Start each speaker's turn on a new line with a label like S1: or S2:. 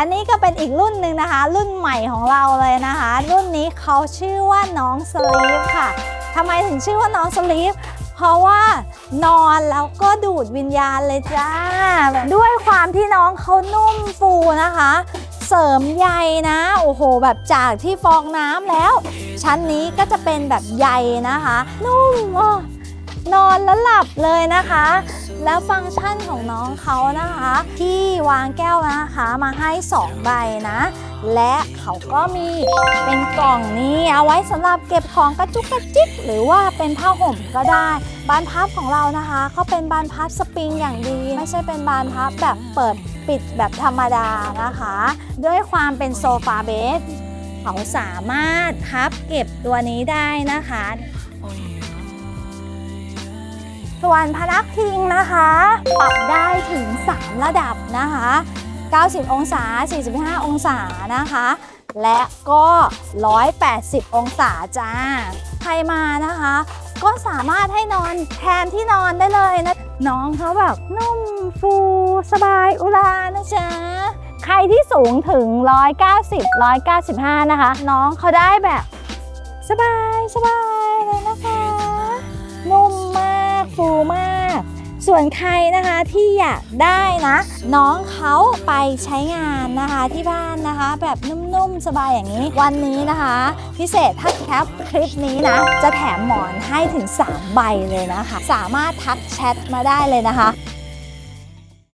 S1: และนี่ก็เป็นอีกรุ่นหนึ่งนะคะ รุ่นใหม่ของเราเลยนะคะ รุ่นนี้เขาชื่อว่าน้องสลีฟค่ะทำไมถึงชื่อว่าน้องสลีฟเพราะว่านอนแล้วก็ดูดวิญญาณเลยจ้า ด้วยความที่น้องเขานุ่มฟูนะคะ เสริมใยนะ โอ้โห แบบจากที่ฟองน้ำแล้ว ชั้นนี้ก็จะเป็นแบบใยนะคะ นุ่มอะ นอนแล้วหลับเลยนะคะ แล้วฟังก์ชันของน้องเขานะคะ ที่วางแก้วนะคะมาให้ 2 ใบนะ และเขาก็มีเป็นกล่องนี้เอาไว้สำหรับเก็บของกระจุกกระจิกหรือว่าเป็นผ้าห่มก็ได้ บานพับของเรานะคะเขาเป็นบานพับสปริงอย่างดี ไม่ใช่เป็นบานพับแบบเปิดปิดแบบธรรมดานะคะ ด้วยความเป็นโซฟาเบสเขาสามารถพับเก็บตัวนี้ได้นะคะ ส่วนพนักพิงนะคะ ปรับได้ถึง 3 ระดับนะคะ 90 องศา 45 องศานะคะ และก็ 180 องศาจ้า ใครมานะคะ ก็สามารถให้นอนแทนที่นอนได้เลยนะ น้องเขาแบบนุ่มฟูสบายอุรานะจ๊ะใครที่สูงถึง 190 195 นะคะ น้องเขาได้แบบสบายสบายเลยนะคะ ส่วนใครนะคะที่อยากได้นะ น้องเขาไปใช้งานนะคะที่บ้านนะคะ แบบนุ่มๆสบายอย่างนี้ วันนี้นะคะ พิเศษถ้าแคปคลิปนี้นะ จะแถมหมอนให้ถึง 3 ใบเลยนะคะ สามารถทักแชทมาได้เลยนะคะ